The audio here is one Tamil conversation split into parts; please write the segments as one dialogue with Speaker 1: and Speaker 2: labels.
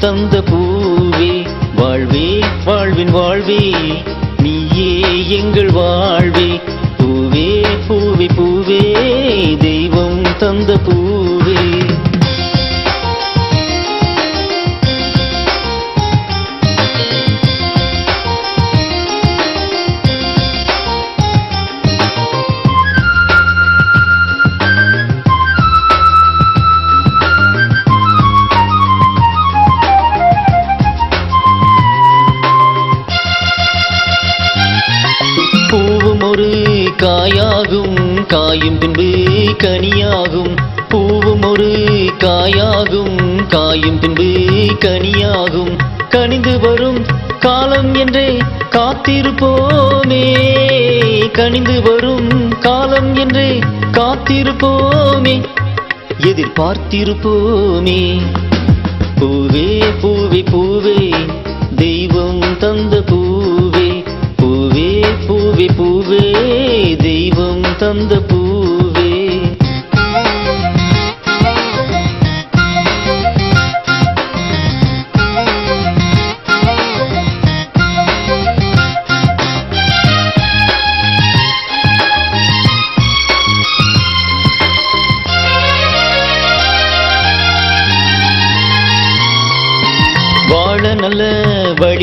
Speaker 1: தந்த பூவே வாழ்வே வாழ்வின் வாழ்வே நீயே எங்கள் வாழ்வே. பூவே பூவே பூவே தெய்வம் தந்த பூ கனியாகும். பூவும் ஒரு காயாகும். காயும் பின்பு கனியாகும். கனிந்து வரும் காலம் என்றே காத்திருப்போமே. கனிந்து வரும் காலம் என்றே காத்திருப்போமே. எதிர்பார்த்திருப்போமே. பூவே பூவே பூவே. தெய்வம் தந்த பூவே. பூவே பூவே பூவே. தெய்வம் தந்த பூ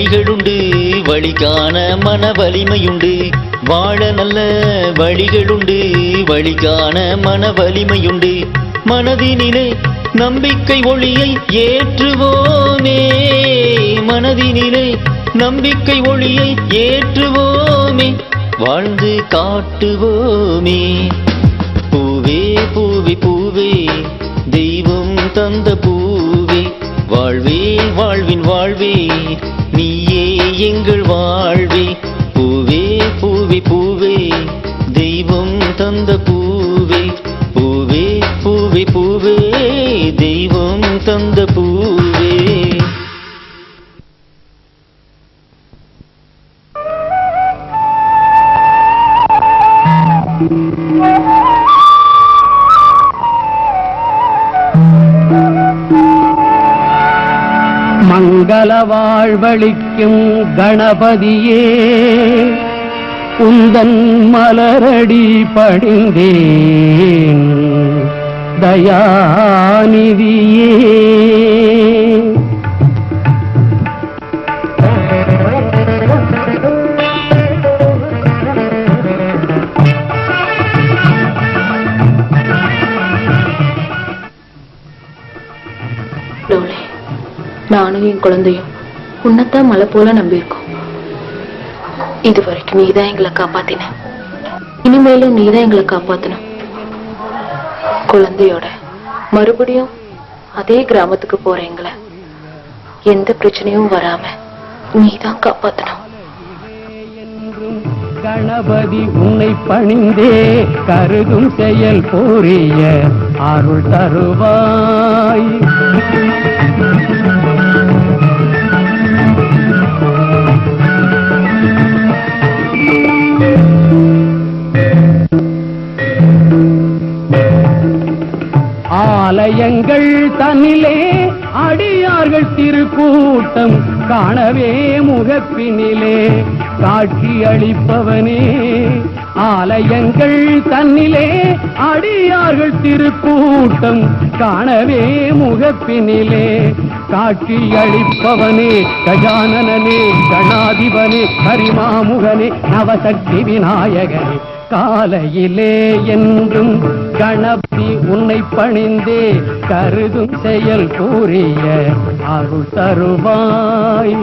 Speaker 1: வழிகளுண்டு வழிகாண மன வலிமையுண்டு வாழ நல்ல வழிகளுண்டு வழிகாண மன வலிமையுண்டு மனதினிலே நம்பிக்கை ஒளியை ஏற்றுவோமே. மனதினிலே நம்பிக்கை ஒளியை ஏற்றுவோமே. வாழ்ந்து காட்டுவோமே. பூவே பூவி பூவே தெய்வம் தந்த பூவே. வாழ்வே வாழ்வின் வாழ்வே. நீயே எங்கள் வாழ்வே
Speaker 2: வாழ்வழிக்கும் கணபதியே உந்தன் மலரடி பணிந்தேன் தயாநிதியே.
Speaker 3: நானும் என் குழந்தையும் உன்னைத்தான் மலை போல நம்பியிருக்கோம். இது வரைக்கும் நீதான் எங்களை காப்பாத்தின. இனிமேலும் நீதான் எங்களை காப்பாத்தணும் குழந்தையோட மறுபடியும் அதே கிராமத்துக்கு போற எங்களை எந்த பிரச்சனையும் வராம நீதான் காப்பாத்தணும்
Speaker 2: கணபதி உன்னை பணிந்தே கருதும் செயல் போரிய அருள் தருவாய். ஆலயங்கள் தன்னிலே அடியார்கள் திருக்கூட்டம் காணவே முகப்பினிலே. காட்சி அளிப்பவனே ஆலயங்கள் தன்னிலே அடியார்கள் திருக்கூட்டம் காணவே முகப்பினிலே. காட்சி அளிப்பவனே கஜானனே கணாதிபனே ஹரிமாமுகனே நவசக்தி விநாயகனே. காலையிலே என்றும் கணபதி உன்னை பணிந்தே கருதும் செயல் கூறிய அருள் தருவாய்.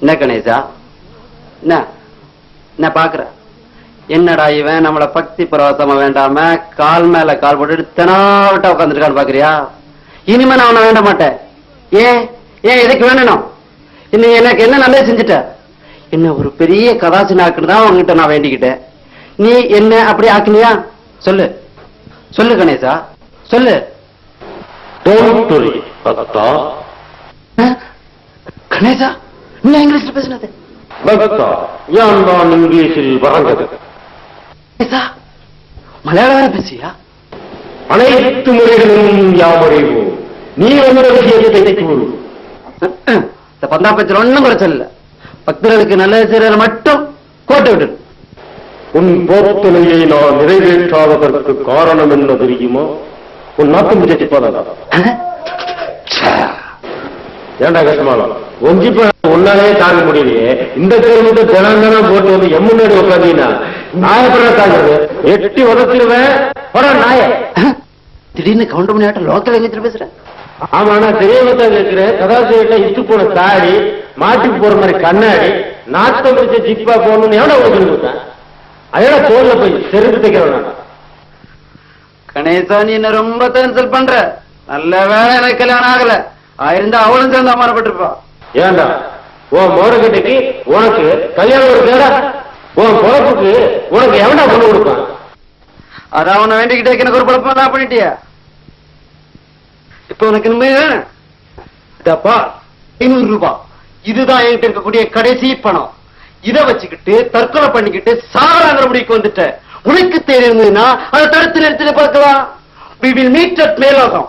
Speaker 4: என்ன கணேசா? என்ன என்ன பாக்குற என்னடா இவன் நம்மள பக்தி பிரவாசமா வேண்டாம கால் மேல கால் போட்டு தெனாவட்டா உட்காந்துருக்கான்னு பாக்குறியா? இனிமே நான் அவனை வேண்ட மாட்டேன். ஏன்? ஏன் எதுக்கு வேண்டணும் இன்னும் எனக்கு என்ன நல்லது செஞ்சுட்ட? என்ன ஒரு பெரிய கதாசினாக்குன்னு தான் உங்ககிட்ட நான் வேண்டிக்கிட்டேன். நீ என்ன அப்படி ஆக்குனியா? சொல்லு. சொல்லு கணேசா. சொல்லு. கணேசா நீ இங்கிலீஷ்ல பேசுனது.
Speaker 5: யான் தான் இங்கிலீஷில் வழங்கது?
Speaker 4: மலையாளம் பேசியா?
Speaker 5: அனைத்து முறைகளும் யாமறிவோம் நீ வந்த விஷயத்தை கூறு.
Speaker 4: இந்த பந்தாப்பத்தில் ஒண்ணும் குறைச்சல் இல்ல. பக்தர்களுக்கு நல்லது செய்யற மட்டும் கோட்டை விட்டு
Speaker 5: உன் போர்த்தனையை நான் நிறைவேற்றாததற்கு காரணம் என்ன தெரியுமா? உன் நாட்டம் ஜெயிப்பதா ஏண்டா கஷ்டமாலா? ஒஞ்சிப்ப உன்னாலே தாங்க முடியலையே. இந்த தினம் தினம் போட்டு வந்து எம் முன்னாடி உட்காந்தீங்கன்னா நான் எப்படி தாங்கிறது எட்டி உதச்சிருவேன். போட நாய.
Speaker 4: திடீர்னு கவுண்டர் மணி ஆட்டம் லோக்கல் எங்கத்துல பேசுறேன்
Speaker 5: ஆமா நான் தெரியவங்க தான் கதாசிரியர்ல இட்டு போன தாடி மாட்டுக்கு போற மாதிரி கண்ணாடி நாட்டம் பிடிச்ச ஜிப்பா போகணும்னு எவ்வளவு உங்களுக்கு கொடுத்தேன்? அதெல்லாம் தோல்ல போய் செருப்பு தைக்கிறவன்.
Speaker 4: கணேசா நீ என்ன ரொம்ப இன்சல்ட் பண்ற? நல்ல வேலை எனக்கு கல்யாணம் ஆகல. ஆயிருந்தா அவளும் சேர்ந்து அமரப்பட்டிருப்பா.
Speaker 5: ஏண்டா? உன் மோரக்கட்டைக்கு உனக்கு கல்யாணம் ஒரு கேடா உன் பொழப்புக்கு உனக்கு எவனா பொண்ணு கொடுப்பான்?
Speaker 4: அதான் உன்னை வேண்டிக்கிட்டே எனக்கு ஒரு குழப்பம் தான் பண்ணிட்டியா. இப்ப உனக்கு இனிமே இதப்பா ஐநூறு ரூபாய் இதுதான் என்கிட்ட இருக்கக்கூடிய கடைசி பணம். இத வச்சுக்கிட்டு தற்கொலை பண்ணிக்கிட்டு சாகராங்கிற முடிவுக்கு வந்துட்ட. உனக்கு தெரியுதுன்னா அதை தடுத்து நிறுத்தி பார்க்கலாம். We will meet at மேலோகம்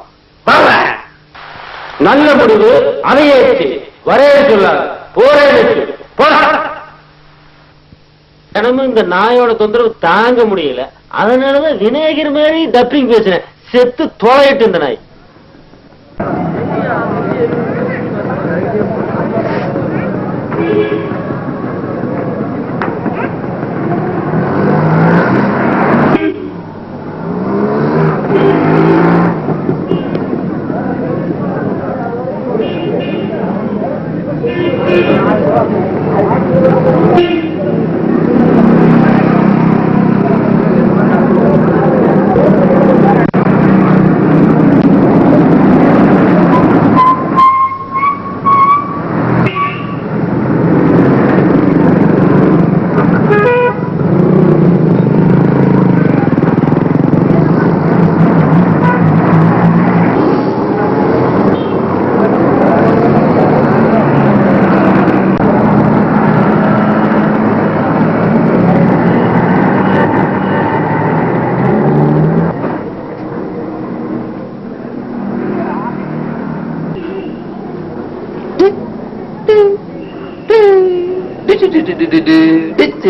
Speaker 5: நல்ல முடிவு அதையேச்சு வரையே சொல்லாது போறேன்னு தினமும் இந்த நாயோட தொந்தரவு தாங்க முடியல. அதனாலதான் விநாயகர் மாதிரி டப்பிங் பேசுறேன் செத்து தொலையிட்டு இந்த நாய்.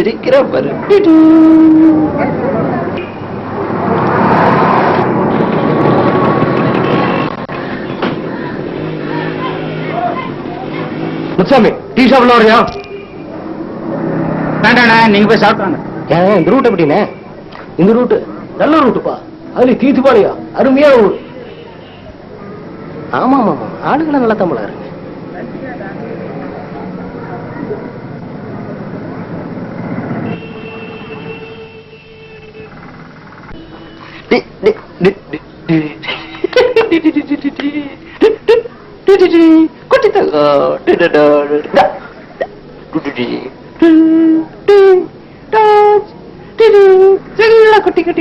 Speaker 4: சிரிக்கிற பாரு
Speaker 5: முத்துசாமி டீ ஷாப்ல வரையா
Speaker 2: வேண்டாண்ணா நீங்க போய் சாப்பிட்டாங்க
Speaker 5: ஏன் இந்த ரூட் எப்படிண்ணே
Speaker 2: இந்த ரூட்டு நல்ல ரூட்டுப்பா அதுல தீத்துப்பாளையா. அருமையா ஊர்.
Speaker 5: ஆமா ஆமா ஆமா ஆளுகளை நல்லா தமிழா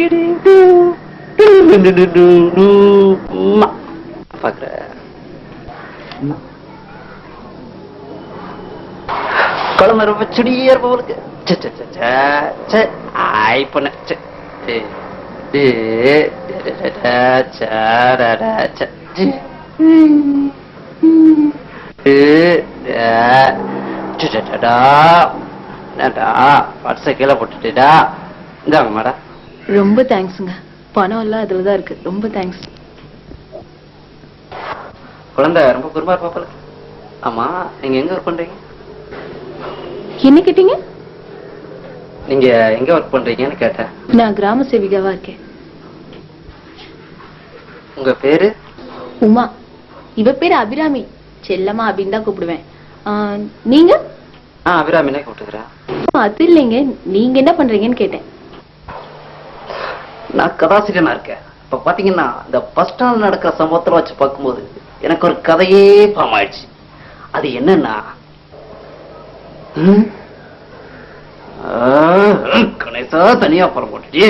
Speaker 5: இருக்கு
Speaker 4: பாக்குற குழம்பு ரொம்ப சுடியா இருப்ப உங்களுக்கு ச்சே, ச்சே, ச்சே, ச்சே, ச்சே. ஆய் பண்ண ச்சே. ஏ, ஏ, டே, டே, டே, ச்சே, என்னடா பர்ஸை கீழே போட்டுட்டேடா. இந்தாங்க மேடம்.
Speaker 3: ரொம்ப தேங்க்ஸுங்க. பணம் எல்லாம் அதுல தான் இருக்கு. ரொம்ப தேங்க்ஸ்.
Speaker 4: குழந்தை ரொம்ப குருமா இருப்பா போல. ஆமா நீங்க எங்க ஒர்க் பண்றீங்க?
Speaker 3: என்ன கேட்டீங்க?
Speaker 4: நீங்க எங்க ஒர்க் பண்றீங்கன்னு கேட்டேன்.
Speaker 3: நான் கிராம சேவிகாவா இருக்கேன்.
Speaker 4: உங்க பேரு?
Speaker 3: உமா. இவ பேரு அபிராமி. செல்லம்மா அப்படின்னு தான் கூப்பிடுவேன். ஆ, நீங்க?
Speaker 4: அபிராமினே கூப்பிட்டுக்கிறேன்.
Speaker 3: அது இல்லைங்க. நீங்க என்ன பண்றீங்கன்னு கேட்டேன்.
Speaker 4: நான் கதாசிரியனா இருக்கேன். இப்ப பாத்தீங்கன்னா இந்த பஸ் ஸ்டாண்ட் நடக்கிற சம்பவத்துல வச்சு பார்க்கும்போது எனக்கு ஒரு கதையே ஃபார்ம் ஆயிடுச்சு. அது என்னன்னா கணேசா தனியா அப்புறம் போட்டுச்சு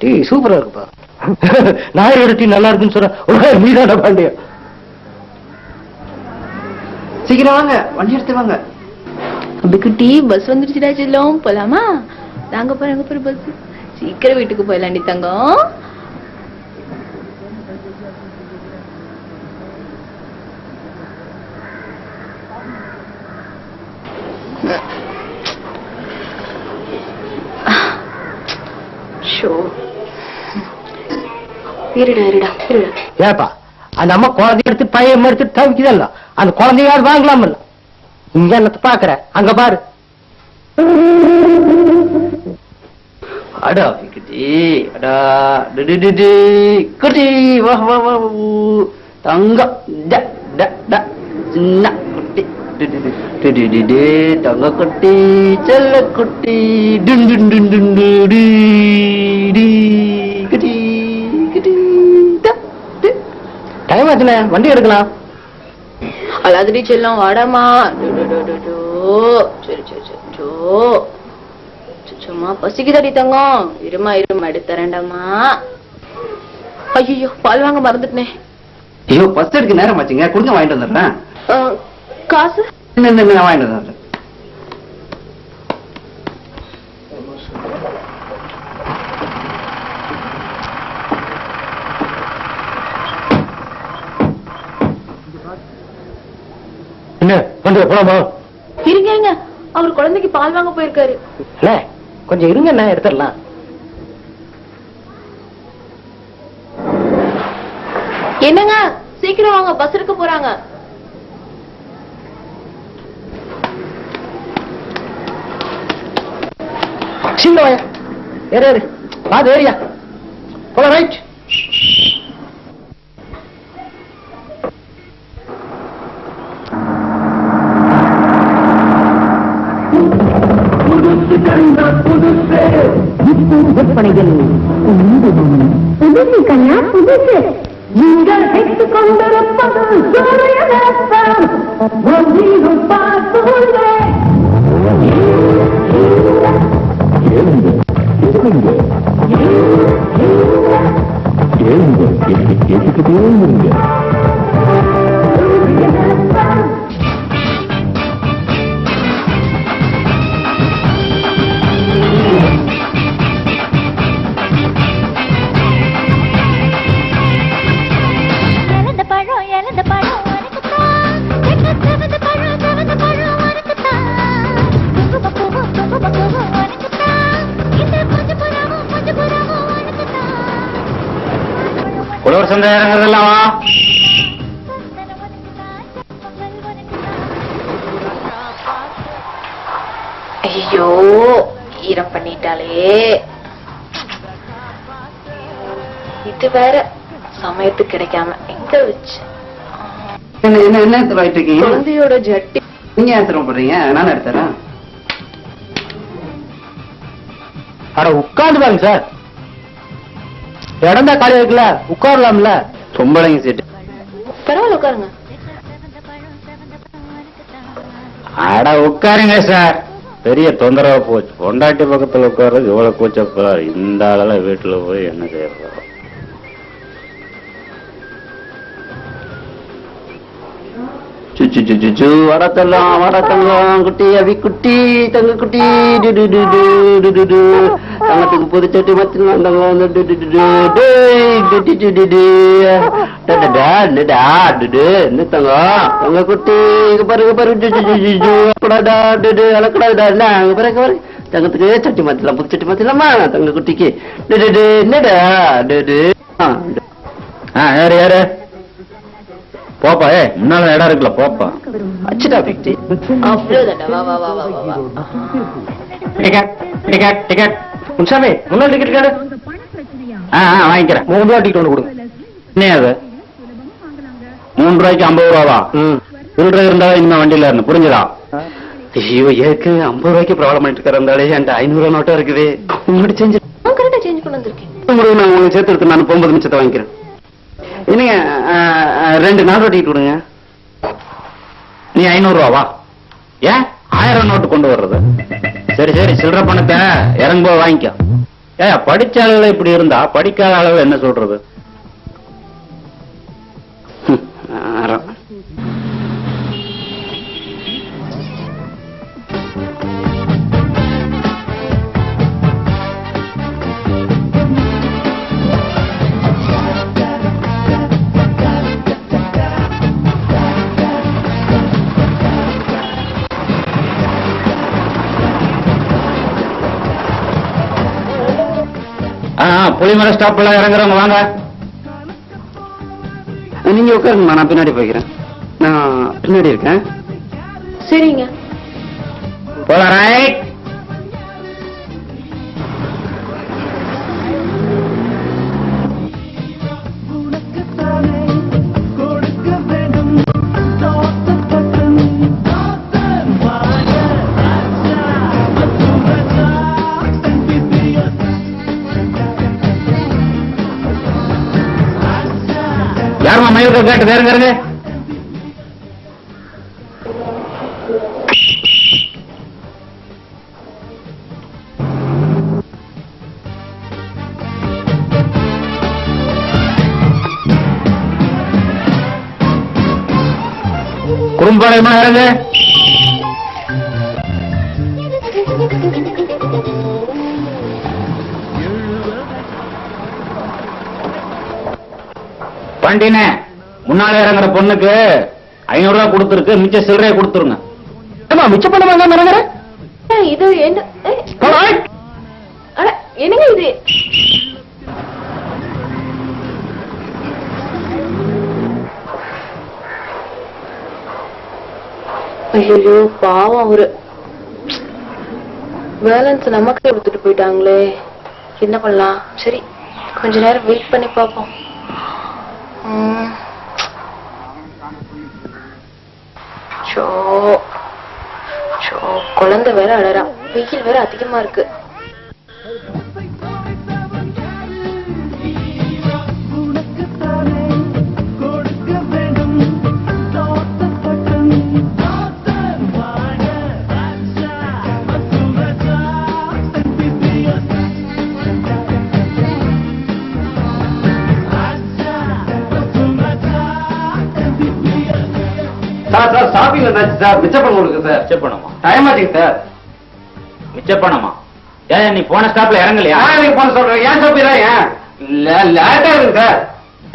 Speaker 6: டீ சூப்பரா இருக்குப்பா. நாயரோட டீ நல்லா இருக்குன்னு சொன்ன நீதான பாண்டியா.
Speaker 4: சீக்கிரம் வாங்க வண்டி எடுத்து வாங்க.
Speaker 3: பஸ் வந்துருச்சுடா செல்லம். போலாமா? நாங்க போறோம் அங்க போற பஸ் சீக்கிரம் வீட்டுக்கு போயிடலாண்டி தங்கம். இருடா இருடா இருடா
Speaker 6: ஏப்பா அந்த அம்மா குழந்தைய எடுத்து பையன் எடுத்து தவிக்குதல்ல அந்த குழந்தையாவது வாங்கலாமல்ல இங்க என்னத்த பாக்குற அங்க பாரு
Speaker 4: அடா குட்டி அடா குட்டி வா வா வா தங்கம் ட, ட, ட. சின்ன குட்டி தங்க குட்டி செல்ல குட்டி டுன் டு,
Speaker 6: டைம் ஆச்சுல வண்டி எடுக்கலாம்.
Speaker 3: அல்லாதடி செல்லம் வாடாமா. சரி சரி சரி. சோ சும்மா பசிக்குதடி தங்கம். இருமா இருமா எடுத்துறேன்டாமா ஐயோ பால் வாங்க மறந்துட்டனே.
Speaker 4: ஐயோ பஸ் எடுக்க நேரம் ஆச்சுங்க. கொடுங்க வாங்கிட்டு வந்துடுறேன்.
Speaker 3: காசு?
Speaker 4: நான் வாங்கிட்டு வந்துடுறேன்.
Speaker 6: வண்டி போலாமா
Speaker 3: இருங்க அவர் குழந்தைக்கு பால் வாங்க போயிருக்காரு.
Speaker 6: அண்ணே கொஞ்சம் இருங்க என்ன எடுத்துடலாம்.
Speaker 3: என்னங்க? சீக்கிரம் வாங்க பஸ் எடுக்க போறாங்க.
Speaker 6: சீங்க வாயா. ஏறு ஏறு. பாது ஏரியா போல
Speaker 7: புதுசு கண்ணா புதுசு நீங்கள் கேட்டுக் கொண்டிருப்பது சூரியநேசம். ஒன்றிலும்
Speaker 8: உழவர் சந்தை இறங்குறதெல்லாம் வா.
Speaker 9: சந்தனம் உனக்குத்தான் பொங்கல் உனக்குத்தான்
Speaker 3: ஐயோ ஈரம் பண்ணிட்டாலே இது வேற சமயத்துக்கு கிடைக்காம எங்க வச்சு?
Speaker 4: என்ன என்ன வாங்கிட்டு இருக்கீங்க?
Speaker 3: குழந்தையோட ஜட்டி.
Speaker 4: நீங்க ஏன் சிரமப்படுறீங்க நானும் எடுத்துறேன்.
Speaker 6: அட உட்கார்ந்து பாருங்க சார். இடம் தான் காலியா இருக்குல்ல உட்காரலாம்ல.
Speaker 4: சொம்பளைங்க சீட்டு
Speaker 3: பரவாயில்ல உட்காருங்க.
Speaker 8: அட உட்காருங்க சார் பெரிய தொந்தரவு போச்சு. பொண்டாட்டி பக்கத்துல உட்கார்றது இவ்வளவு கூச்சப்பா இந்த ஆளெல்லாம் வீட்டுல போய் என்ன செய்ய போறோம்
Speaker 4: சுச்சு வடத்தெல்லாம் குட்டி அவி குட்டி தங்க குட்டி தங்கத்துக்கு புது சட்டி மத்திலாம் தங்கம் என்ன தங்கம் தங்க குட்டி பாருங்க பாருங்க அலக்கடாடா, டு டு, தங்கத்துக்கு சட்டி மாத்திலாம் புது சட்டி மாத்திலாமா தங்க குட்டிக்கு என்னடா
Speaker 8: யாரு யாரு போப்பா ஏ முன்னால இடம் இருக்குல்ல போப்பா.
Speaker 4: அச்சுடா பிக்டி
Speaker 3: அவ்வளவுதான்டா வா வா வா வா வா வா.
Speaker 8: Ticket ticket ticket.
Speaker 6: முன்சாமி முன்னாள் டிக்கெட் கார்டு
Speaker 8: ஆ வாங்கிக்கிறேன்.
Speaker 6: மூணு ரூபா டிக்கெட் ஒன்று கொடுங்க
Speaker 8: என்ன அது? மூணு ரூபாய்க்கு ஐம்பது ரூபாவா?
Speaker 6: ம்.
Speaker 8: சில்லறை இருந்தா இந்த வண்டியில இருந்து புரிஞ்சுதா?
Speaker 4: ஐயோ ஏற்கு ஐம்பது ரூபாய்க்கு ப்ராப்ளம் பண்ணிட்டு இருக்கிறாலே என்கிட்ட ஐநூறு ரூபா நோட்டா இருக்குது. உங்கள்கிட்ட செஞ்சு
Speaker 3: நான்
Speaker 4: உங்களுக்கு சேர்த்து எடுத்து நான் போகும்போது மிச்சத்தை வாங்கிக்கிறேன். என்னங்க ரெண்டு நாள் ரொட்டி கொடுங்க.
Speaker 8: நீ ஐநூறு வா. ஏன்? ஆயிரம் நோட்டு கொண்டு வர்றது. சரி சரி சில்லற பணத்தை இறங்கும்போது வாங்கிக்கோ. ஏ படிச்ச அளவுல இப்படி இருந்தா படிக்காத அளவு என்ன சொல்றது? ஆ புளிமலை ஸ்டாப்ல இறங்குறவங்க வாங்க.
Speaker 4: நீங்க உட்காருங்கம்மா நான் பின்னாடி போய்க்கிறேன். நான் பின்னாடி இருக்கேன்.
Speaker 3: சரிங்க.
Speaker 8: போலாம் ரைட் இருக்க கேட்டு வேறுங்க இருங்க. குறும்பாளையமா இருங்க. பண்டினே முன்னால இறங்குற பொண்ணுக்கு ஐநூறு ரூபாய் கொடுத்துருக்கு மிச்ச சில்லறைய கொடுத்துருங்க.
Speaker 10: ஏமா மிச்சம் பண்ண வேண்டாம்
Speaker 3: இது என்ன? ஏய், அட, என்னங்க இது? ஐயோ பாவம் அவரு. பேலன்ஸ் நமக்கே கொடுத்துட்டு போயிட்டாங்களே. என்ன பண்ணலாம்? சரி கொஞ்ச நேரம் வெயிட் பண்ணி பார்ப்போம். குழந்தை வேற அழறா. வெயில் வேற அதிகமா இருக்கு.
Speaker 4: சார் சார் ஷாப்பிங் வந்தாச்சு சார். மிச்ச பண்ண கொடுக்கு சார்.
Speaker 8: மிச்ச பணமா
Speaker 4: டைம் ஆச்சுங்க சார்.
Speaker 8: மிச்ச பணமா ஏன் நீ போன ஸ்டாப்ல இறங்கலையா?
Speaker 4: நீங்க போன சொல்றேன் ஏன் ஷாப்பிங் ஏன்? லேட்டா இருக்கு சார்.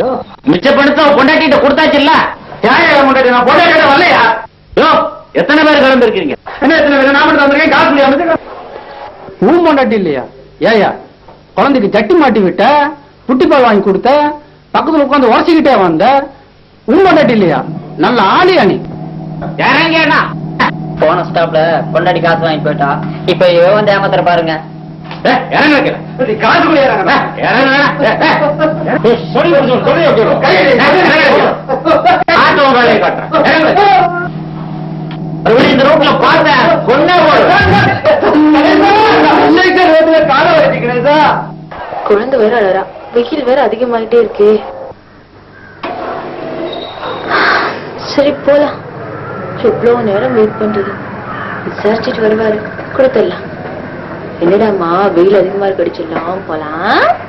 Speaker 8: யோ, மிச்ச பணத்தை பொண்டாட்டிட்ட கொடுத்தாச்சுல்ல?
Speaker 4: ஏன் ஏன் முன்னாடி நான் போட்டோ கேட்ட வரலையா?
Speaker 8: யோ எத்தனை பேர் கலந்துருக்கீங்க
Speaker 4: என்ன எத்தனை பேர்? நான் மட்டும் வந்திருக்கேன். காசு
Speaker 10: ஊம் பொண்டாட்டி இல்லையா? ஏயா குழந்தைக்கு ஜட்டி மாட்டி விட்ட புட்டி பால் வாங்கி கொடுத்த பக்கத்துல உட்காந்து உரசிக்கிட்டே வந்த பொண்டாட்டி இல்லையா நல்ல ஆளியா நீ
Speaker 8: இறங்கண்ணா
Speaker 11: போன ஸ்டாப்ல கொண்டாடி காசு வாங்கி போயிட்டா. இப்ப இவ வந்து ஏமாத்துற பாருங்க.
Speaker 8: இந்த ரோட்ல பார்த்தேன்
Speaker 3: குழந்தை வேற அழறா. வெயில் வேற அதிகமாயிட்டே இருக்கு. சரி போலாம். எவ்வளவு நேரம் வெயிட் பண்றது. விசாரிச்சுட்டு வருவாரு. கொடுத்துடலாம். என்னடாமா வெயில் அதிகமா இருக்கு அடிச்சிடலாம் போலாம்.